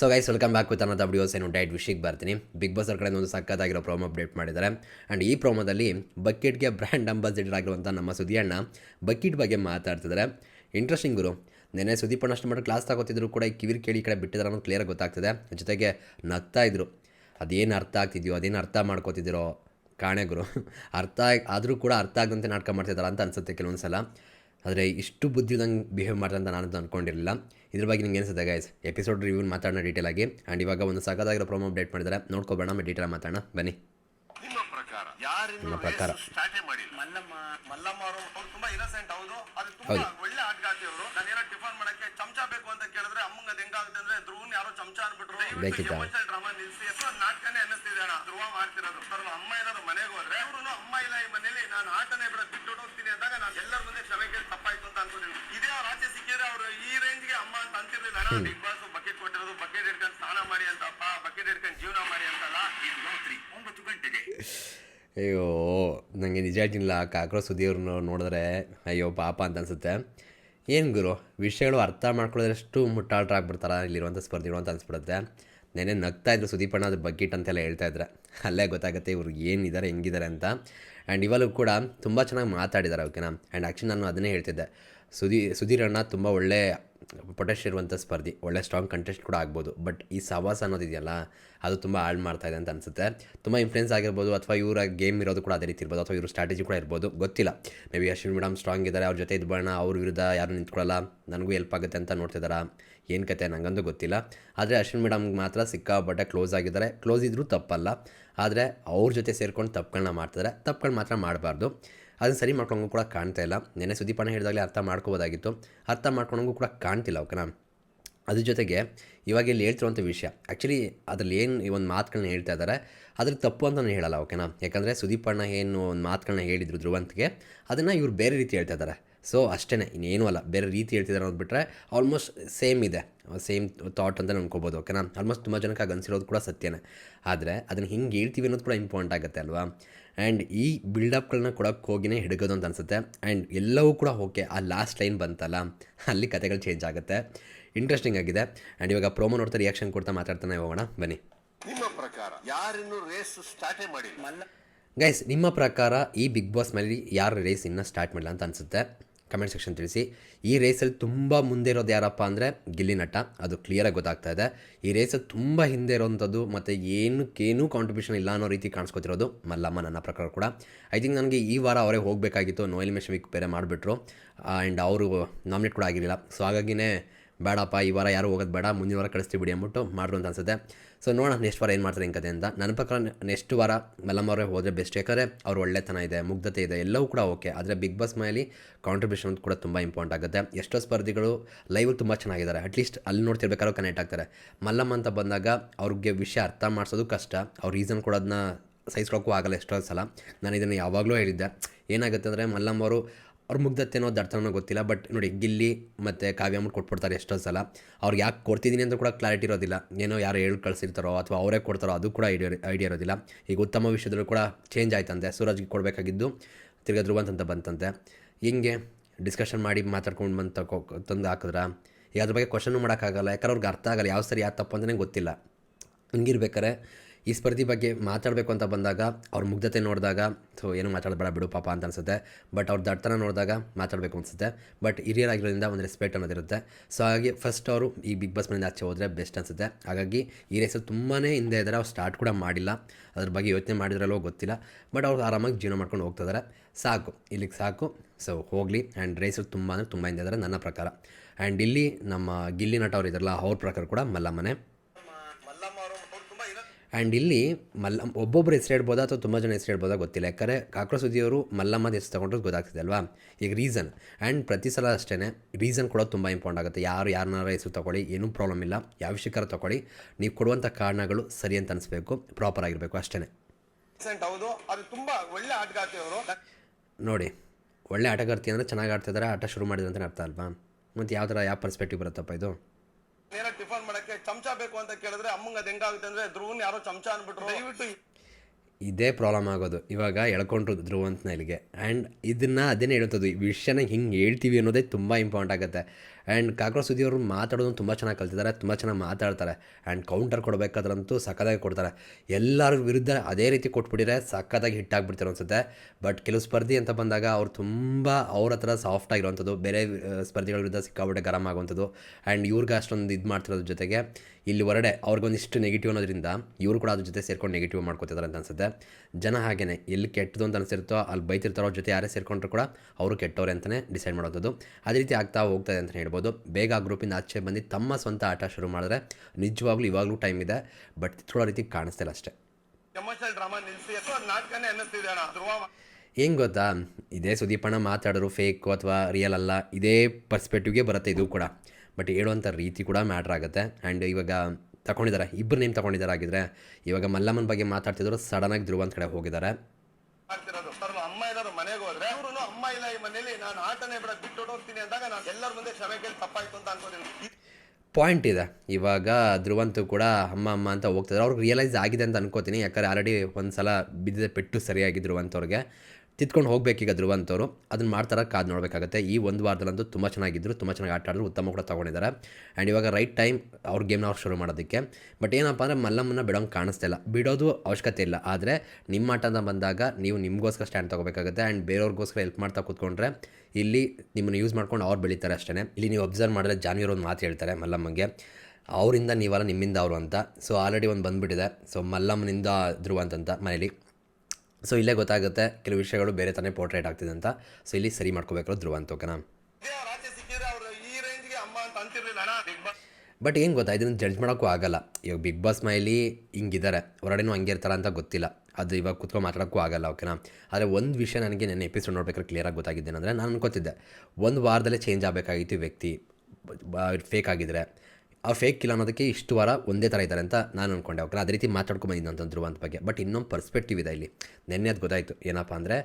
So guys welcome back with ಅನ್ನೋದು videos ಏನು diet ವಿಷಯಕ್ಕೆ ಬರ್ತೀನಿ. ಬಿಗ್ ಬಾಸ್ ಅವ್ರ ಕಡೆ ಒಂದು ಸಕ್ಕತ್ತಾಗಿರೋ ಪ್ರೋಮೋ ಅಪ್ಡೇಟ್ ಮಾಡಿದ್ದಾರೆ. ಆ್ಯಂಡ್ ಈ ಪ್ರೋಮೋದಲ್ಲಿ ಬಕೆಟ್ಗೆ ಬ್ರ್ಯಾಂಡ್ ಅಂಬಾಸಿಡರ್ ಆಗಿರುವಂಥ ನಮ್ಮ ಸುದಿಯಣ್ಣ ಬಕೆಟ್ ಬಗ್ಗೆ ಮಾತಾಡ್ತಿದ್ದಾರೆ. ಇಂಟ್ರೆಸ್ಟಿಂಗ್ ಗುರು. ನೆನೆ ಸುದೀಪಣ್ಣ ಅಷ್ಟು ಮಾಡಿ ಕ್ಲಾಸ್ ತಗೋತಿದ್ರು ಕೂಡ, ಈ ಕಿವಿರ್ ಕೇಳಿ ಕಡೆ ಬಿಟ್ಟಿದ್ದಾರೆ ಅನ್ನೋದು ಕ್ಲಿಯರ್ ಗೊತ್ತಾಗ್ತದೆ. ಜೊತೆಗೆ ನಗ್ತಾ ಇದ್ರು. ಅದೇನು ಅರ್ಥ ಆಗ್ತಿದ್ಯೋ, ಅದೇನು ಅರ್ಥ ಮಾಡ್ಕೋತಿದ್ದೀರೋ, ಕಾಣೆ ಗುರು. ಅರ್ಥ ಆದರೂ ಕೂಡ ಅರ್ಥ ಆಗದಂತೆ ನಾಟಕ ಮಾಡ್ತಿದ್ದಾರೆ ಅಂತ ಅನ್ಸುತ್ತೆ ಕೆಲವೊಂದು ಸಲ ಆದರೆ ಇಷ್ಟು ಬುದ್ಧಿದಂಗೆ ಬಿಹೇವ್ ಮಾಡ್ತಾರೆ ಅಂತ ನಾನಂತೂ ಅಂದ್ಕೊಂಡಿರಲಿಲ್ಲ ಇದ್ರ ಬಗ್ಗೆ ನಿಮ್ಗೆ ಅನಿಸುತ್ತೆ ಗೈಸ್ ಎಪಿಸೋಡ್ ರಿವ್ಯೂ ಮಾತಾಡೋಣ ಡೀಟೇಲ್ ಆಗಿ. ಆ್ಯಂಡ್ ಇವಾಗ ಒಂದು ಸಖತ್ತಾಗಿರೋ ಪ್ರೋಮೋ ಅಪ್ಡೇಟ್ ಮಾಡಿದ್ದಾರೆ ನೋಡ್ಕೋಬೇಡ ಆಮೇಲೆ ಡೀಟೇಲ್ ಮಾತಾಡೋಣ. ಬನ್ನಿ. ನಿಮ್ಮ ಪ್ರಕಾರ ಹೌದು. ಬೇಕಿತ್ತ ತುಂಬಾ ಒಳ್ಳೆ ಆಟಗಾರ್ತಿ ಅವರು ನಾನು ಏನೋ ಟಿಫನ್ ಮಾಡಕ್ಕೆ ಚಮಚ ಬೇಕು ಅಂತ ಕೇಳಿದ್ರೆ ಅಮ್ಮಂಗ ಅದ್ ಹೆಂಗಾಗುತ್ತೆ ಅಂದ್ರೆ ಧ್ರುವನ್ ಯಾರೋ ಚಮಚ ಅನ್ಬಿಟ್ರು. ಬೇಕಿತ್ತಾ? ಎಮೋಷನಲ್ ಡ್ರಾಮಾ ನಿಲ್ಸಿ. ಎಷ್ಟೋ ನಾಟಕನೇ ಅನ್ನಿಸ್ತಿದೆ ಅಣ್ಣ. ಧ್ರುವ ಮಾಡ್ತಿರೋದು. ಅಮ್ಮ ಏನಾದ್ರು ಮನೆಗೆ ಹೋದ್ರೆ? ಅಮ್ಮ ಇಲ್ಲ ಈ ಮನೇಲಿ. ನಾನು ಆಟನೇ ಬಿಡೋದು ಬಿಟ್ಟು ನಾನು ಎಲ್ಲರ ಮುಂದೆ ಕ್ಷಮೆ ಕೇಳಿ ತಪ್ಪಾಯ್ತು ಅಂತ ಅನ್ಕೋತೀನಿ ಇದೇ ಆಚೆ ಸಿಕ್ಕಿದ್ರೆ ಅವ್ರು ಈ ರೇಂಜ್ಗೆ ಅಮ್ಮ ಅಂತ ಅಂತಿರ್ಲಿಲ್ಲ. ಅಣ್ಣ ಬಿಗ್ ಬಾಸ್ ಬಕೆಟ್ ಕೊಟ್ಟಿರೋದು ಬಕೆಟ್ ಹಿಡ್ಕೊಂಡು ಸ್ನಾನ ಮಾಡಿ ಅಂತಪ್ಪ ಬಕೆಟ್ ಹಿಡ್ಕೊಂಡು ಜೀವನ ಮಾಡಿ ಅಂತಲ್ಲ ಇದು ರಾತ್ರಿ ಒಂಬತ್ತು ಗಂಟೆಗೆ. ಅಯ್ಯೋ ನನಗೆ ನಿಜ ಹೇಳ್ತಿಲ್ಲ ಕಾಕ್ರೋ ಸುದೀವ್ರನ್ನ ನೋಡಿದ್ರೆ ಅಯ್ಯೋ ಪಾಪ ಅಂತ ಅನ್ಸುತ್ತೆ. ಏನು ಗುರು ವಿಷಯಗಳು ಅರ್ಥ ಮಾಡ್ಕೊಳ್ಳೋದ್ರಷ್ಟು ಮುಟ್ಟಾಳ್ರಾಗ್ಬಿಡ್ತಾರ ಇಲ್ಲಿರುವಂಥ ಸ್ಪರ್ಧಿಗಳು ಅಂತ ಅನ್ಸ್ಬಿಡುತ್ತೆ. ನೆನೆ ನಗ್ತಾ ಇದ್ರು ಸುದೀಪಣ್ಣ ಅದು ಬಗ್ಗಿಟ್ ಅಂತೆಲ್ಲ ಹೇಳ್ತಾ ಇದ್ರೆ. ಅಲ್ಲೇ ಗೊತ್ತಾಗುತ್ತೆ ಇವ್ರಿಗೆ ಏನಿದ್ದಾರೆ ಹೆಂಗಿದ್ದಾರೆ ಅಂತ. ಆ್ಯಂಡ್ ಇವಾಗ ಕೂಡ ತುಂಬ ಚೆನ್ನಾಗಿ ಮಾತಾಡಿದ್ದಾರೆ ಓಕೆನಾ ಆ್ಯಂಡ್ ಆ್ಯಕ್ಚುಲಿ ನಾನು ಅದನ್ನೇ ಹೇಳ್ತಿದ್ದೆ. ಸುಧೀ ಸುಧೀರ್ ಅಣ್ಣ ತುಂಬ ಒಳ್ಳೆ ಪೊಟೆನ್ಷಿಯಲ್ ಇರುವಂಥ ಸ್ಪರ್ಧಿ, ಒಳ್ಳೆ ಸ್ಟ್ರಾಂಗ್ ಕಂಟೆಸ್ಟ್ ಕೂಡ ಆಗ್ಬೋದು. ಬಟ್ ಈ ಸವಾಸ ಅನ್ನೋದಿದೆಯಲ್ಲ ಅದು ತುಂಬ ಹಾಳು ಮಾಡ್ತಾ ಇದೆ ಅಂತ ಅನಿಸುತ್ತೆ. ತುಂಬ ಇನ್ಫ್ಲುಯೆನ್ಸ್ ಆಗಿರ್ಬೋದು ಅಥವಾ ಇವರ ಗೇಮ್ ಇರೋದು ಕೂಡ ಅದೇ ರೀತಿ ಇರ್ಬೋದು ಅಥವಾ ಇವರು ಸ್ಟ್ರಾಟಜಿ ಕೂಡ ಇರ್ಬೋದು, ಗೊತ್ತಿಲ್ಲ. Maybe Ashwin madam strong ಇದ್ದಾರೆ, ಅವ್ರ ಜೊತೆ ಇದ್ಬೋಣ ಅವ್ರ ವಿರುದ್ಧ ಯಾರು ನಿಂತ್ಕೊಳ್ಳಲ್ಲ ನನಗೂ ಹೆಲ್ಪ್ ಆಗುತ್ತೆ ಅಂತ ನೋಡ್ತಿದ್ದಾರೆ ಏನು ಕತೆ ನನಗಂತೂ ಗೊತ್ತಿಲ್ಲ. ಆದರೆ ಅಶ್ವಿನ್ ಮೇಡಮ್ಗೆ ಮಾತ್ರ ಸಿಕ್ಕಾಪಟ್ಟೆ ಕ್ಲೋಸ್ ಆಗಿದ್ದಾರೆ. ಕ್ಲೋಸ್ ಇದ್ದರೂ ತಪ್ಪಲ್ಲ. ಆದರೆ ಅವ್ರ ಜೊತೆ ಸೇರ್ಕೊಂಡು ತಪ್ಪುಗಳನ್ನ ಮಾಡ್ತಿದ್ದಾರೆ ತಪ್ಪುಗಳು ಮಾತ್ರ ಮಾಡಬಾರ್ದು. ಅದನ್ನು ಸರಿ ಮಾಡ್ಕೊಂಡಂಗೂ ಕೂಡ ಕಾಣ್ತಾ ಇಲ್ಲ. ನೆನೆ ಸುದೀಪಣ್ಣ ಹೇಳಿದಾಗಲೇ ಅರ್ಥ ಮಾಡ್ಕೋಬೋದಾಗಿತ್ತು. ಅರ್ಥ ಮಾಡ್ಕೊಂಡಂಗೂ ಕೂಡ ಕಾಣ್ತಿಲ್ಲ, ಓಕೆನಾ? ಅದ್ರ ಜೊತೆಗೆ ಇವಾಗ ಇಲ್ಲಿ ಹೇಳ್ತಿರುವಂಥ ವಿಷಯ ಆ್ಯಕ್ಚುಲಿ ಅದರಲ್ಲಿ ಏನು ಈ ಒಂದು ಮಾತುಗಳನ್ನ ಹೇಳ್ತಾ ಇದ್ದಾರೆ, ಅದ್ರ ತಪ್ಪು ಅಂತ ನಾನು ಹೇಳಲ್ಲ, ಓಕೆನಾ? ಯಾಕಂದರೆ ಸುದೀಪಣ್ಣ ಏನು ಒಂದು ಮಾತುಗಳನ್ನ ಹೇಳಿದರು ಧ್ರುವಂತ್ಗೆ, ಅದನ್ನು ಇವ್ರು ಬೇರೆ ರೀತಿ ಹೇಳ್ತಾ ಇದ್ದಾರೆ. ಸೊ ಅಷ್ಟೇ ಇನ್ನೇನೂ ಅಲ್ಲ. ಬೇರೆ ರೀತಿ ಹೇಳ್ತಿದ್ದಾರೆ ಅಂದ್ಬಿಟ್ರೆ ಆಲ್ಮೋಸ್ಟ್ ಸೇಮ್ ಇದೆ. ಸೇಮ್ ಥಾಟ್ ಅಂತ ಅನ್ಕೋಬೋದು ಓಕೆನಾ ಆಲ್ಮೋಸ್ಟ್ ತುಂಬ ಜನಕ್ಕೆ ಆಗ ಅನ್ಸಿರೋದು ಕೂಡ ಸತ್ಯನೇ. ಆದರೆ ಅದನ್ನು ಹಿಂಗೆ ಹೇಳ್ತೀವಿ ಅನ್ನೋದು ಕೂಡ ಇಂಪಾರ್ಟೆಂಟ್ ಆಗುತ್ತೆ ಅಲ್ವಾ? ಆ್ಯಂಡ್ ಈ ಬಿಲ್ಡಪ್ಗಳನ್ನ ಕೊಡೋಕ್ಕೆ ಹೋಗಿನೇ ಹಿಡಿಗೋದು ಅಂತ ಅನಿಸುತ್ತೆ. ಆ್ಯಂಡ್ ಎಲ್ಲವೂ ಕೂಡ ಓಕೆ ಆ ಲಾಸ್ಟ್ ಲೈನ್ ಬಂತಲ್ಲ ಅಲ್ಲಿ ಕತೆಗಳು ಚೇಂಜ್ ಆಗುತ್ತೆ. ಇಂಟ್ರೆಸ್ಟಿಂಗ್ ಆಗಿದೆ. ಆ್ಯಂಡ್ ಇವಾಗ ಪ್ರೋಮೋ ನೋಡ್ತಾ ರಿಯಾಕ್ಷನ್ ಕೊಡ್ತಾ ಮಾತಾಡ್ತಾನೆ ಹೋಗೋಣ. ಬನ್ನಿ. ನಿಮ್ಮ ಪ್ರಕಾರ ಯಾರಿನ್ನು ರೇಸ್ ಸ್ಟಾರ್ಟೇ ಮಾಡಿ ಗೈಸ್ ನಿಮ್ಮ ಪ್ರಕಾರ ಈ ಬಿಗ್ ಬಾಸ್ ಮೇಲೆ ಯಾರು ರೇಸ್ ಇನ್ನೂ ಸ್ಟಾರ್ಟ್ ಮಾಡಿಲ್ಲ ಅಂತ ಅನಿಸುತ್ತೆ? ಕಮೆಂಟ್ ಸೆಕ್ಷನ್ ತಿಳಿಸಿ. ಈ ರೇಸಲ್ಲಿ ತುಂಬ ಮುಂದೆ ಇರೋದು ಯಾರಪ್ಪ ಅಂದರೆ ಗಿಲ್ಲಿ ನಟ. ಅದು ಕ್ಲಿಯರಾಗಿ ಗೊತ್ತಾಗ್ತಾ ಇದೆ. ಈ ರೇಸಲ್ಲಿ ತುಂಬ ಹಿಂದೆ ಇರೋವಂಥದ್ದು ಮತ್ತು ಏನಕ್ಕೇನೂ ಕಾಂಟ್ರಿಬ್ಯೂಷನ್ ಇಲ್ಲ ಅನ್ನೋ ರೀತಿ ಕಾಣಿಸ್ಕೊತಿರೋದು ಮಲ್ಲಮ್ಮ ನನ್ನ ಪ್ರಕಾರ ಕೂಡ. ಐ ಥಿಂಕ್ ನನಗೆ ಈ ವಾರ ಅವರೇ ಹೋಗಬೇಕಾಗಿತ್ತು. ನೋ ಎಲಿಮೇಷನ್ ವೀಕ್ ಬೇರೆ ಮಾಡಿಬಿಟ್ರು. ಆ್ಯಂಡ್ ಅವರು ನಾಮಿನೇಟ್ ಕೂಡ ಆಗಿರಲಿಲ್ಲ. ಸೊ ಹಾಗಾಗಿನೇ ಬೇಡಪ್ಪ, ಈ ವಾರ ಯಾರು ಹೋಗೋದು ಬೇಡ, ಮುಂದಿನ ವಾರ ಕಳಿಸ್ತೀವಿ ಬಿಡಿ ಅಂದ್ಬಿಟ್ಟು ಮಾಡ್ರು ಅಂತ ಅನ್ಸುತ್ತೆ. ಸೊ ನೋಡೋಣ ನೆಕ್ಸ್ಟ್ ವಾರ ಏನು ಮಾಡ್ತಾರೆ ಹಿಂಗೆ ಅಂತ. ನನ್ನ ಪ್ರಕಾರ ನೆಕ್ಸ್ಟ್ ವಾರ ಮಲ್ಲಮ್ಮ ಅವರೇ ಹೋದರೆ ಬೆಸ್ಟ್ ಯಾಕಂದರೆ ಅವ್ರ ಒಳ್ಳೆತನ ಇದೆ, ಮುಗ್ಧತೆ ಇದೆ, ಎಲ್ಲವೂ ಕೂಡ ಓಕೆ ಆದರೆ ಬಿಗ್ ಬಾಸ್ ಮೇಲೆ ಕಾಂಟ್ರಿಬ್ಯೂಷನ್ ಕೂಡ ತುಂಬ ಇಂಪಾರ್ಟೆಂಟ್ ಆಗುತ್ತೆ. ಎಷ್ಟೋ ಸ್ಪರ್ಧಿಗಳು ಲೈವ್ ತುಂಬ ಚೆನ್ನಾಗಿದ್ದಾರೆ. ಅಟ್ಲೀಸ್ಟ್ ಅಲ್ಲಿ ನೋಡ್ತಿರ್ಬೇಕಾದ್ರೂ ಕನೆಕ್ಟ್ ಆಗ್ತಾರೆ. ಮಲ್ಲಮ್ಮ ಅಂತ ಬಂದಾಗ ಅವ್ರಿಗೆ ವಿಷಯ ಅರ್ಥ ಮಾಡಿಸೋದು ಕಷ್ಟ. ಅವ್ರ ರೀಸನ್ ಕೊಡೋದನ್ನ ಸಹಿಸ್ಕೊಳಕ್ಕೂ ಆಗಲ್ಲ ಎಷ್ಟೋ ಸಲ. ನಾನು ಇದನ್ನು ಯಾವಾಗಲೂ ಹೇಳಿದ್ದೆ. ಏನಾಗುತ್ತೆ ಅಂದರೆ ಮಲ್ಲಮ್ಮ ಅವರು ಮುಗ್ಧತೆನೋ ದಡ್ತನೋ ಗೊತ್ತಿಲ್ಲ ಬಟ್ ನೋಡಿ, ಗಿಲ್ಲಿ ಮತ್ತು ಕಾವ್ಯ ಅಮೌಂಟ್ ಕೊಟ್ಬಿಡ್ತಾರೆ ಎಷ್ಟೋ ಸಲ. ಅವ್ರಿಗೆ ಯಾಕೆ ಕೊಡ್ತಿದ್ದೀನಿ ಅಂತ ಕೂಡ ಕ್ಲಾರಿಟಿ ಇರೋದಿಲ್ಲ. ಏನೋ ಯಾರು ಹೇಳಿ ಕಳಿಸಿರ್ತಾರೋ ಅಥವಾ ಅವರೇ ಕೊಡ್ತಾರೋ ಅದು ಕೂಡ ಐಡಿಯಾ ಐಡಿಯಾ ಇರೋದಿಲ್ಲ. ಈಗ ಉತ್ತಮ ವಿಷಯದಲ್ಲೂ ಕೂಡ ಚೇಂಜ್ ಆಯ್ತಂತೆ. ಸೂರಜ್ಗೆ ಕೊಡಬೇಕಾಗಿದ್ದು ತಿರ್ಗಾ ಧ್ರುವಂತಂತ ಬಂತಂತೆ. ಹಿಂಗೆ ಡಿಸ್ಕಷನ್ ಮಾಡಿ ಮಾತಾಡ್ಕೊಂಡು ಬಂದು ತಗೋ ತಂದು ಹಾಕಿದ್ರೆ. ಈಗ ಅದ್ರ ಬಗ್ಗೆ ಕ್ವಶನ್ ಮಾಡೋಕ್ಕಾಗಲ್ಲ. ಯಾಕಂದ್ರೆ ಅವ್ರಿಗೆ ಅರ್ಥ ಆಗಲ್ಲ. ಯಾವ ಸರಿ ಯಾವ ತಪ್ಪು ಅಂತಲೇ ಗೊತ್ತಿಲ್ಲ. ಹಿಂಗಿರ್ಬೇಕಾರೆ ಈ ಸ್ಪರ್ಧಿ ಬಗ್ಗೆ ಮಾತಾಡಬೇಕು ಅಂತ ಬಂದಾಗ ಅವ್ರ ಮುಗ್ಧತೆ ನೋಡಿದಾಗ ಸೊ ಏನು ಮಾತಾಡಬೇಡ ಬಿಡು ಪಾಪ ಅಂತ ಅನಿಸುತ್ತೆ. ಬಟ್ ಅವ್ರ ದಡ್ತನ ನೋಡಿದಾಗ ಮಾತಾಡಬೇಕು ಅನಿಸುತ್ತೆ. ಬಟ್ ಹಿರಿಯರಾಗಿರೋದ್ರಿಂದ ಒಂದು ರೆಸ್ಪೆಕ್ಟ್ ಅನ್ನೋದಿರುತ್ತೆ ಸೊ ಹಾಗಾಗಿ ಫಸ್ಟ್ ಅವರು ಈ ಬಿಗ್ ಬಾಸ್ ಮನೆಯಿಂದ ಆಚೆ ಹೋದರೆ ಬೆಸ್ಟ್ ಅನಿಸುತ್ತೆ. ಹಾಗಾಗಿ ಈ ರೇಸಲ್ಲಿ ತುಂಬಾ ಹಿಂದೆ ಇದ್ದಾರೆ ಅವ್ರು ಸ್ಟಾರ್ಟ್ ಕೂಡ ಮಾಡಿಲ್ಲ. ಅದ್ರ ಬಗ್ಗೆ ಯೋಚನೆ ಮಾಡಿದ್ರಲ್ಲೋ ಗೊತ್ತಿಲ್ಲ. ಬಟ್ ಅವ್ರು ಆರಾಮಾಗಿ ಜೀವನ ಮಾಡ್ಕೊಂಡು ಹೋಗ್ತಿದ್ದಾರೆ ಸಾಕು, ಇಲ್ಲಿಗೆ ಸಾಕು. ಸೊ ಹೋಗಲಿ. ಆ್ಯಂಡ್ ರೇಸಲ್ಲಿ ತುಂಬ ಅಂದರೆ ತುಂಬ ಹಿಂದೆ ಇದ್ದಾರೆ ನನ್ನ ಪ್ರಕಾರ. ಆ್ಯಂಡ್ ಇಲ್ಲಿ ನಮ್ಮ ಗಿಲ್ಲಿ ನಟ ಅವರು ಇದ್ದಾರಲ್ಲ, ಅವ್ರ ಪ್ರಕಾರ ಕೂಡ ಮಲ್ಲಮ್ಮನೆ ಮಲ್ಲಮ್ಮ ಅವರು ಅವ್ರು ತುಂಬಾ ಇರ ಆ್ಯಂಡ್ ಇಲ್ಲಿ ಮಲ್ಲ ಒಬ್ಬೊಬ್ಬರು ಹೆಸರು ಹೇಳ್ಬೋದಾ ಅಥವಾ ತುಂಬ ಜನ ಹೆಸರು ಹೇಳ್ಬೋದಾ ಗೊತ್ತಿಲ್ಲ. ಯಾಕಂದರೆ ಕಾಕ್ರ ಸುದ್ದಿಯವರು ಮಲ್ಲಮ್ಮದ ಹೆಸರು ತೊಗೊಂಡ್ರೆ ಗೊತ್ತಾಗ್ತಿದೆ ಅಲ್ವಾ? ಈಗ ರೀಸನ್ ಆ್ಯಂಡ್ ಪ್ರತಿ ಸಲ ಅಷ್ಟೇ ರೀಸನ್ ಕೊಡೋದು ತುಂಬ ಇಂಪಾರ್ಟೆಂಟ್ ಆಗುತ್ತೆ. ಯಾರು ಯಾರನ್ನಾರ ಹೆಸರು ತೊಗೊಳ್ಳಿ ಏನೂ ಪ್ರಾಬ್ಲಮ್ ಇಲ್ಲ. ಯಾವ ವಿಷಯಕ್ಕಾರ ತೊಗೊಳ್ಳಿ. ನೀವು ಕೊಡುವಂಥ ಕಾರಣಗಳು ಸರಿ ಅಂತ ಅನಿಸ್ಬೇಕು. ಪ್ರಾಪರ್ ಆಗಿರಬೇಕು ಅಷ್ಟೇ ಇನ್ನಸೆಂಟ್ ಹೌದು. ಅದು ತುಂಬಾ ಒಳ್ಳೆ ಆಟಗಾರ್ತಿ ಅವರು. ನೋಡಿ ಒಳ್ಳೆ ಆಟಗಾರ್ತಿ ಅಂದರೆ ಚೆನ್ನಾಗಿ ಆಡ್ತಿದ್ದಾರೆ ಆಟ ಶುರು ಮಾಡಿದ್ರು ಅಂತ ಅರ್ಥ ಅಲ್ವಾ? ಮತ್ತು ಯಾವ ಥರ ಯಾವ ಪರ್ಸ್ಪೆಕ್ಟಿವ್ ಬರುತ್ತಪ್ಪ ಇದು? ಚಮಚ ಬೇಕು ಅಂತ ಕೇಳಿದ್ರೆ ಅಮ್ಮಂಗ ಅದ್ ಹೆಂಗಾಗುತ್ತೆ ಅಂದ್ರೆ ಧ್ರುವನ್ ಯಾರೋ ಚಮಚ ಅನ್ಬಿಟ್ರು ದಯವಿಟ್ಟು ಇದೇ ಪ್ರಾಬ್ಲಮ್ ಆಗೋದು. ಇವಾಗ ಎಳ್ಕೊಂಡ್ರು ಧ್ರುವಂತನ ಇಲ್ಲಿಗೆ ಆ್ಯಂಡ್ ಇದನ್ನು ಅದೇನೇ ಹೇಳ್ತದ್ದು ಈ ವಿಷಯನ ಹಿಂಗೆ ಹೇಳ್ತೀವಿ ಅನ್ನೋದೇ ತುಂಬ ಇಂಪಾರ್ಟೆಂಟ್ ಆಗುತ್ತೆ. ಆ್ಯಂಡ್ ಕಾಕ್ರೋಚ್ ಸುದ್ದಿಯವರು ಮಾತಾಡೋದು ತುಂಬ ಚೆನ್ನಾಗಿ ಕಲ್ತಿದ್ದಾರೆ, ತುಂಬ ಚೆನ್ನಾಗಿ ಮಾತಾಡ್ತಾರೆ. ಆ್ಯಂಡ್ ಕೌಂಟರ್ ಕೊಡಬೇಕಾದ್ರಂತೂ ಸಖತ್ತಾಗಿ ಕೊಡ್ತಾರೆ. ಎಲ್ಲರ ವಿರುದ್ಧ ಅದೇ ರೀತಿ ಕೊಟ್ಬಿಟ್ಟಿದ್ರೆ ಸಖತ್ತಾಗಿ ಹಿಟ್ ಆಗಿಬಿಡ್ತಾರೆ ಅನ್ಸುತ್ತೆ. ಬಟ್ ಕೆಲವು ಸ್ಪರ್ಧಿ ಅಂತ ಬಂದಾಗ ಅವ್ರು ತುಂಬ ಅವ್ರ ಹತ್ರ ಸಾಫ್ಟ್ ಆಗಿರುವಂಥದ್ದು, ಬೇರೆ ಸ್ಪರ್ಧಿಗಳ ವಿರುದ್ಧ ಸಿಕ್ಕಾಬಿಟ್ಟೆ ಗರಂ ಆಗುವಂಥದ್ದು. ಆ್ಯಂಡ್ ಇವ್ರಿಗೆ ಅಷ್ಟೊಂದು ಇದು ಮಾಡ್ತಿರೋದ್ರ ಜೊತೆಗೆ, ಇಲ್ಲಿ ಹೊರಡೆ ಅವ್ರಿಗೊಂದಿಷ್ಟು ನೆಗೆಟಿವ್ ಅನ್ನೋದ್ರಿಂದ ಇವರು ಕೂಡ ಅದ್ರ ಜೊತೆ ಸೇರ್ಕೊಂಡು ನೆಗೆಟಿವ್ ಮಾಡ್ಕೋತಿದ್ದಾರೆ ಅಂತ ಅನ್ಸುತ್ತೆ. ಜನ ಹಾಗೇ ಎಲ್ಲಿ ಕೆಟ್ಟದು ಅಂತ ಅನಿಸಿರುತ್ತೋ ಅಲ್ಲಿ ಬೈತಿರ್ತಾರೋ ಜೊತೆ ಯಾರೇ ಸೇರ್ಕೊಂಡ್ರು ಕೂಡ ಅವರು ಕೆಟ್ಟವ್ರೆ ಅಂತಲೇ ಡಿಸೈಡ್ ಮಾಡೋದು ಅದೇ ರೀತಿ ಆಗ್ತಾ ಹೋಗ್ತದೆ ಅಂತ ಹೇಳ್ಬೋದು. ಬೇಗ ಆ ಗ್ರೂಪಿಂದ ಆಚೆ ಬಂದು ತಮ್ಮ ಸ್ವಂತ ಆಟ ಶುರು ಮಾಡಿದ್ರೆ ನಿಜವಾಗ್ಲೂ ಇವಾಗಲೂ ಟೈಮ್ ಇದೆ. ಬಟ್ ಥೋಡೋ ರೀತಿ ಕಾಣಿಸ್ತಿಲ್ಲ ಅಷ್ಟೇ. ಹೆಂಗೆ ಗೊತ್ತಾ? ಇದೇ ಸುದೀಪಣ್ಣ ಮಾತಾಡೋರು ಫೇಕ್ ಅಥವಾ ರಿಯಲ್ ಅಲ್ಲ. ಇದೇ ಪರ್ಸ್ಪೆಕ್ಟಿವ್ಗೆ ಬರುತ್ತೆ ಇದು ಕೂಡ. ಬಟ್ ಹೇಳುವಂಥ ರೀತಿ ಕೂಡ ಮ್ಯಾಟ್ರ್ ಆಗುತ್ತೆ. ಆ್ಯಂಡ್ ಇವಾಗ ತಗೊಂಡಿದ್ದಾರೆ ಇಬ್ಬರು ನೇಮ್ ತಗೊಂಡಿದ್ದಾರೆ ಆಗಿದ್ರೆ ಇವಾಗ ಮಲ್ಲಮ್ಮನ ಬಗ್ಗೆ ಮಾತಾಡ್ತಿದ್ರು ಸಡನ್ನಾಗಿ ಧ್ರುವಂತ ಕಡೆ ಹೋಗಿದ್ದಾರೆ. ಮಾಡ್ತಿರೋದು ಸರ್ ಅಮ್ಮ ಏನಾದ್ರು ಮನೆಗೆ ಹೋದ್ರೆ ಇವ್ರು ಅಮ್ಮ ಇಲ್ಲ ಈ ಮನೇಲಿ ನಾನು ಆಟನೇ ಬಿಡ ಬಿಟ್ಟು ಹೋಗ್ತೀನಿ ಅಂದಾಗ ನಾನು ಎಲ್ಲರ ಮುಂದೆ ಕ್ಷಮೆ ಕೇಳಿ ತಪ್ಪಾಯ್ತು ಅಂತ ಅನ್ಕೋತೀನಿ ಪಾಯಿಂಟ್ ಇದೆ. ಇವಾಗ ಧ್ರುವಂತು ಕೂಡ ಅಮ್ಮ ಅಮ್ಮ ಅಂತ ಹೋಗ್ತಿದ್ದಾರೆ ಅವ್ರಿಗೆ ರಿಯಲೈಸ್ ಆಗಿದೆ ಅಂತ ಅನ್ಕೋತೀನಿ. ಯಾಕಂದ್ರೆ ಆಲ್ರೆಡಿ ಒಂದು ಸಲ ಬಿದ್ದಿದೆ ಪೆಟ್ಟು ಸರಿಯಾಗಿ ಧ್ರುವಂತವ್ರಿಗೆ ತಿತ್ಕೊಂಡು ಹೋಗ್ಬೇಕೀಗ ಧ್ರುವಂತವರು. ಅದನ್ನು ಮಾಡ್ತಾರ, ಕಾದು ನೋಡಬೇಕಾಗುತ್ತೆ. ಈ ಒಂದು ವಾರದಲ್ಲಂತೂ ತುಂಬ ಚೆನ್ನಾಗಿದ್ದರು ತುಂಬ ಚೆನ್ನಾಗಿ ಆಟ ಆಡಿದ್ರು, ಉತ್ತಮ ಕೂಡ ತೊಗೊಂಡಿದ್ದಾರೆ ಆ್ಯಂಡ್ ಇವಾಗ ರೈಟ್ ಟೈಮ್ ಅವ್ರ ಗೇಮ್ನ ಅವ್ರು ಶುರು ಮಾಡೋದಕ್ಕೆ. ಬಟ್ ಏನಪ್ಪ ಅಂದರೆ ಮಲ್ಲಮ್ಮನ ಬಿಡೋಂಗೆ ಕಾಣಿಸ್ತಾ ಇಲ್ಲ. ಬಿಡೋದು ಅವಶ್ಯಕತೆ ಇಲ್ಲ. ಆದರೆ ನಿಮ್ಮ ಆಟ ಅಂತ ಬಂದಾಗ ನೀವು ನಿಮಗೋಸ್ಕರ ಸ್ಟ್ಯಾಂಡ್ ತೊಗೋಬೇಕಾಗುತ್ತೆ. ಆ್ಯಂಡ್ ಬೇರೆಯವ್ರಿಗೋಸ್ಕರ ಹೆಲ್ಪ್ ಮಾಡ್ತಾ ಕೂತ್ಕೊಂಡ್ರೆ ಇಲ್ಲಿ ನಿಮ್ಮನ್ನು ಯೂಸ್ ಮಾಡ್ಕೊಂಡು ಅವ್ರು ಬೆಳೀತಾರೆ ಅಷ್ಟೇ ಇಲ್ಲಿ ನೀವು ಅಬ್ಸರ್ವ್ ಮಾಡಿದ್ರೆ ಜಾನ್ವಿಯರ್ ಒಂದು ಮಾತು ಹೇಳ್ತಾರೆ ಮಲ್ಲಮ್ಮಂಗೆ. ಅವರಿಂದ ನೀವಲ್ಲ, ನಿಮ್ಮಿಂದ ಅವರು ಅಂತ. ಸೊ ಆಲ್ರೆಡಿ ಒಂದು ಬಂದುಬಿಟ್ಟಿದೆ. ಸೊ ಮಲ್ಲಮ್ಮನಿಂದ ಧ್ರುವ ಅಂತಂತ ಮನೇಲಿ. ಸೊ ಇಲ್ಲೇ ಗೊತ್ತಾಗುತ್ತೆ ಕೆಲವು ವಿಷಯಗಳು ಬೇರೆ ತಾನೇ ಪೋರ್ಟ್ರೇಟ್ ಆಗ್ತಿದೆ ಅಂತ. ಸೊ ಇಲ್ಲಿ ಸರಿ ಮಾಡ್ಕೋಬೇಕು ಧ್ರುವ ಅಂತ ಓಕೆನಾ ಬಟ್ ಏನು ಗೊತ್ತಾ, ಇದನ್ನು ಜಡ್ಜ್ ಮಾಡೋಕ್ಕೂ ಆಗಲ್ಲ. ಇವಾಗ ಬಿಗ್ ಬಾಸ್ ಮೈಲಿ ಹಿಂಗಿದ್ದಾರೆ ಹೊರಗಡೆನೂ ಹಂಗೆ ಇರ್ತಾರ ಅಂತ ಗೊತ್ತಿಲ್ಲ. ಅದು ಇವಾಗ ಕುತ್ಕೊಂಡು ಮಾತಾಡೋಕ್ಕೂ ಆಗಲ್ಲ ಓಕೆನಾ ಆದರೆ ಒಂದು ವಿಷಯ ನನಗೆ ನನ್ನ ಎಪಿಸೋಡ್ ನೋಡ್ಬೇಕಾದ್ರೆ ಕ್ಲಿಯರಾಗಿ ಗೊತ್ತಾಗಿದ್ದೇನೆಂದರೆ ನಾನು ಅನ್ಕೋತಿದ್ದೆ, ಒಂದು ವಾರದಲ್ಲೇ ಚೇಂಜ್ ಆಗಬೇಕಾಗಿತ್ತು ವ್ಯಕ್ತಿ. ಫೇಕ್ ಆಗಿದ್ರೆ. ಆ ಫೇಕ್ ಇಲ್ಲ ಅನ್ನೋದಕ್ಕೆ ಇಷ್ಟು ವಾರ ಒಂದೇ ಥರ ಇದ್ದಾರೆ ಅಂತ ನಾನು ಅಂದ್ಕೊಂಡೆ ಓಕೆ ಅದೇ ರೀತಿ ಮಾತಾಡ್ಕೊಂಬಂದಿದ್ದು ಅಂತ ಧ್ರುವ ಅಂತ ಧ್ರುವಂತ ಬಗ್ಗೆ. ಬಟ್ ಇನ್ನೊಂದು ಪರ್ಸ್ಪೆಕ್ಟಿವ್ ಇದೆ ಇಲ್ಲಿ. ನೆನ್ನೆ ಅದು ಗೊತ್ತಾಯಿತು. ಏನಪ್ಪ ಅಂದರೆ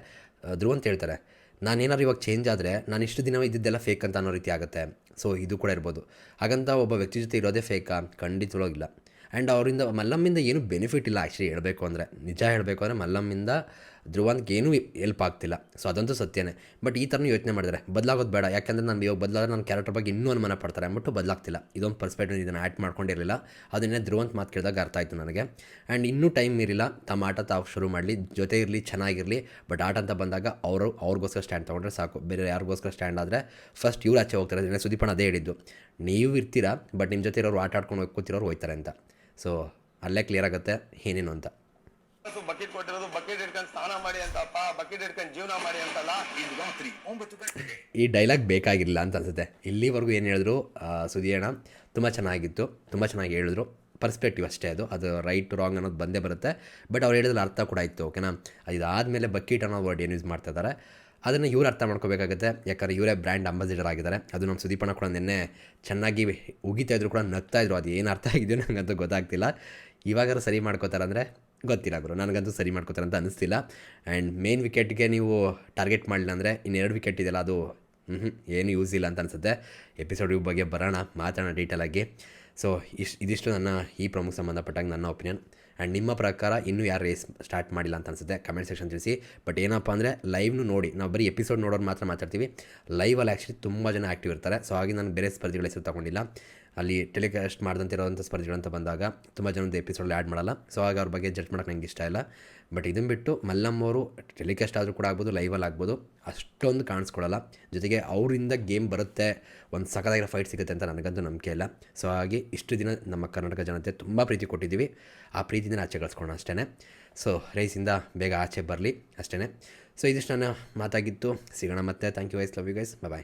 ಧ್ರುವಂತ ಹೇಳ್ತಾರೆ, ನಾನೇನಾದ್ರು ಇವಾಗ ಚೇಂಜ್ ಆದರೆ ನಾನು ಇಷ್ಟು ದಿನ ಇದ್ದಿದ್ದೆಲ್ಲ ಫೇಕ್ ಅಂತ ಅನ್ನೋ ರೀತಿ ಆಗುತ್ತೆ. ಸೊ ಇದು ಕೂಡ ಇರ್ಬೋದು. ಹಾಗಂತ ಒಬ್ಬ ವ್ಯಕ್ತಿ ಜೊತೆ ಇರೋದೇ ಫೇಕಾ ಖಂಡಿತವಾಗಿಲ್ಲ ಆ್ಯಂಡ್ ಅವರಿಂದ ಮಲ್ಲಮ್ಮಿಂದ ಏನು ಬೆನಿಫಿಟ್ ಇಲ್ಲ ಆ್ಯಕ್ಚುಲಿ ಹೇಳಬೇಕು ಅಂದರೆ. ನಿಜ ಹೇಳಬೇಕು ಅಂದರೆ ಮಲ್ಲಮ್ಮಿಂದ ಧ್ರುವಂತ್ಗೆ ಏನೂ ಹೆಲ್ಪ್ ಆಗ್ತಿಲ್ಲ. ಸೊ ಅದಂತೂ ಸತ್ಯನೇ. ಬಟ್ ಈ ಥರನೂ ಯೋಚನೆ ಮಾಡಿದರೆ ಬದಲಾಗೋದು ಬೇಡ. ಯಾಕೆಂದರೆ ನಾನು ಇವಾಗ ಬದಲಾದ್ರೆ ನನ್ನ ಕ್ಯಾರೆಕ್ಟರ್ ಬಗ್ಗೆ ಇನ್ನೂ ಅನುಮಾನ ಪಡ್ತಾರೆ. ಅಂದ್ಬಿಟ್ಟು ಬದಲಾಗ್ತಿಲ್ಲ. ಇದೊಂದು ಪರ್ಸ್ಪೆಕ್ಟಿವ್ ಇದನ್ನು ಆ್ಯಡ್ ಮಾಡ್ಕೊಂಡಿರಲಿಲ್ಲ. ಅದನ್ನೇ ಧ್ರುವಂತ ಮಾತು ಕೇಳಿದಾಗ ಅರ್ಥ ಆಯಿತು ನನಗೆ. ಆ್ಯಂಡ್ ಇನ್ನೂ ಟೈಮ್ ಇರಲಿಲ್ಲ. ತಮ್ಮ ಆಟ ತಾವು ಶುರು ಮಾಡಲಿ. ಜೊತೆ ಇರಲಿ, ಚೆನ್ನಾಗಿರಲಿ. ಬಟ್ ಆಟ ಅಂತ ಬಂದಾಗ ಅವರು, ಅವ್ರಿಗೋಸ್ಕರ ಸ್ಟ್ಯಾಂಡ್ ತೊಗೊಂಡ್ರೆ ಸಾಕು. ಬೇರೆ ಯಾರಿಗೋಸ್ಕರ ಸ್ಟ್ಯಾಂಡ್ ಆದರೆ ಫಸ್ಟ್ ಇವ್ರು ಆಚೆ ಹೋಗ್ತಾರೆ. ಅದನ್ನೇ ಸುದೀಪಣ್ಣ ಅದೇ ಹೇಳಿದ್ದು. ನೀವು ಇರ್ತೀರಾ ಬಟ್ ನಿಮ್ಮ ಜೊತೆ ಇರೋರು ಆಟ ಆಡ್ಕೊಂಡು ಕೂತಿರೋರು ಹೋಯ್ತಾರೆ ಅಂತ. ಸೊ ಅಲ್ಲೇ ಕ್ಲಿಯರ್ ಆಗುತ್ತೆ ಏನೇನು ಅಂತ. ಬಕೆಟ್ ಕೊಟ್ಟಿರೋದು ಬಕೆಟ್ ಇಟ್ಕೊಂಡು ಸ್ನಾನ ಮಾಡಿ ಅಂತಪ್ಪ ಬಕೆಟ್ ಇಟ್ಕೊಂಡು ಜೀವನ ಮಾಡಿ ಅಂತಲ್ಲ? ಇದು ರಾತ್ರಿ ಒಂಬತ್ತು ಗಂಟೆಗೆ. ಈ ಡೈಲಾಗ್ ಬೇಕಾಗಿರಲಿಲ್ಲ ಅಂತ ಅನ್ಸುತ್ತೆ. ಇಲ್ಲಿವರೆಗೂ ಏನು ಹೇಳಿದ್ರು ಸುಧಿಯಣ್ಣ ತುಂಬ ಚೆನ್ನಾಗಿತ್ತು ತುಂಬ ಚೆನ್ನಾಗಿ ಹೇಳಿದ್ರು. ಪರ್ಸ್ಪೆಕ್ಟಿವ್ ಅಷ್ಟೇ ಅದು. ಅದು ರೈಟ್ ರಾಂಗ್ ಅನ್ನೋದು ಬಂದೇ ಬರುತ್ತೆ. ಬಟ್ ಅವ್ರು ಹೇಳಿದ್ರೆ ಅರ್ಥ ಕೂಡ ಇತ್ತು ಓಕೆನಾ ಅದಾದಮೇಲೆ ಬಕೀಟ್ ಅನ್ನೋ ವರ್ಡ್ ಏನು ಯೂಸ್ ಮಾಡ್ತಾ ಇದ್ದಾರೆ ಅದನ್ನು ಇವ್ರು ಅರ್ಥ ಮಾಡ್ಕೋಬೇಕಾಗುತ್ತೆ. ಯಾಕಂದ್ರೆ ಇವರೇ ಬ್ರ್ಯಾಂಡ್ ಅಂಬಾಸಿಡರ್ ಆಗಿದ್ದಾರೆ. ಅದು ನಮ್ಮ ಸುದೀಪಣ್ಣ ಕೂಡ ನಿನ್ನೆ ಚೆನ್ನಾಗಿ ಉಗಿತಾ ಇದ್ರು ಕೂಡ ನಗ್ತಾ ಇದ್ರು. ಅದು ಏನು ಅರ್ಥ ಆಗಿದೆಯೋ ನನಗಂತೂ ಗೊತ್ತಾಗ್ತಿಲ್ಲ. ಇವಾಗಾರು ಸರಿ ಮಾಡ್ಕೋತಾರೆ ಅಂದರೆ ಗೊತ್ತಿಲ್ಲ ಗುರು. ನನಗಂತೂ ಸರಿ ಮಾಡ್ಕೋತಾರೆ ಅಂತ ಅನಿಸ್ತಿಲ್ಲ. ಆ್ಯಂಡ್ ಮೇನ್ ವಿಕೆಟ್ಗೆ ನೀವು ಟಾರ್ಗೆಟ್ ಮಾಡಲಿಲ್ಲ ಅಂದರೆ ಇನ್ನೆರಡು ವಿಕೆಟ್ ಇದೆಯಲ್ಲ, ಅದು ಹ್ಞೂ ಏನು ಯೂಸ್ ಇಲ್ಲ ಅಂತ ಅನಿಸುತ್ತೆ. ಎಪಿಸೋಡ್ ಬಗ್ಗೆ ಬರೋಣ, ಮಾತಾಡೋಣ ಡೀಟೇಲಾಗಿ ಸೊ ಇಷ್ಟು ಇದಿಷ್ಟು ನನ್ನ ಈ ಪ್ರಮುಖ ಸಂಬಂಧಪಟ್ಟಾಗ ನನ್ನ ಒಪಿನಿಯನ್ ಆ್ಯಂಡ್ ನಿಮ್ಮ ಪ್ರಕಾರ ಇನ್ನೂ ಯಾರು ರೇಸ್ ಸ್ಟಾರ್ಟ್ ಮಾಡಿಲ್ಲ ಅಂತ ಅನಿಸುತ್ತೆ ಕಮೆಂಟ್ ಸೆಕ್ಷನ್ ತಿಳಿಸಿ. ಬಟ್ ಏನಪ್ಪ ಅಂದರೆ ಲೈವ್ನು ನೋಡಿ, ನಾವು ಬರೀ ಎಪಿಸೋಡ್ ನೋಡೋರು ಮಾತ್ರ ಮಾತಾಡ್ತೀವಿ. ಲೈವಲ್ಲಿ ಆ್ಯಕ್ಚುಲಿ ತುಂಬ ಜನ ಆ್ಯಕ್ಟಿವ್ ಇರ್ತಾರೆ. ಸೊ ಹಾಗೆ ನಾನು ಬೇರೆ ಸ್ಪರ್ಧಿಗಳ ಹೆಸರು ತಗೊಂಡಿಲ್ಲ. ಅಲ್ಲಿ ಟೆಲಿಕಾಸ್ಟ್ ಮಾಡ್ದಂತೆ ಇರೋವಂಥ ಸ್ಪರ್ಧಿಗಳು ಅಂತ ಬಂದಾಗ ತುಂಬ ಜನದ ಎಪಿಸೋಡ್ ಆ್ಯಡ್ ಮಾಡಲ್ಲ. ಸೊ ಹಾಗೆ ಅವ್ರ ಬಗ್ಗೆ ಜಡ್ಜ್ ಮಾಡೋಕೆ ನನಗೆ ಇಷ್ಟ ಇಲ್ಲ. ಬಟ್ ಇದನ್ನು ಬಿಟ್ಟು ಮಲ್ಲಮ್ಮವರು ಟೆಲಿಕಾಸ್ಟ್ ಆದರೂ ಕೂಡ ಆಗ್ಬೋದು ಲೈವಲ್ಲಿ ಆಗ್ಬೋದು, ಅಷ್ಟೊಂದು ಕಾಣಿಸ್ಕೊಳ್ಳಲ್ಲ ಜೊತೆಗೆ ಅವರಿಂದ ಗೇಮ್ ಬರುತ್ತೆ, ಒಂದು ಸಖತ್ತಾಗಿರೋ ಫೈಟ್ ಸಿಗುತ್ತೆ ಅಂತ ನನಗಂತೂ ನಂಬಿಕೆ ಇಲ್ಲ. ಸೊ ಹಾಗೆ ಇಷ್ಟು ದಿನ ನಮ್ಮ ಕರ್ನಾಟಕ ಜನತೆ ತುಂಬ ಪ್ರೀತಿ ಕೊಟ್ಟಿದ್ದೀವಿ. ಆ ಪ್ರೀತಿಯಿಂದ ಆಚೆ ಕಳಿಸ್ಕೊಳ್ಳೋಣ ಅಷ್ಟೇ ಸೊ ರೈಸಿಂದ ಬೇಗ ಆಚೆ ಬರಲಿ ಅಷ್ಟೇ ಸೊ ಇದಿಷ್ಟು ನಾನು ಮಾತಾಗಿತ್ತು ಸಿಗೋಣ ಮತ್ತೆ. Thank you wise love you guys bye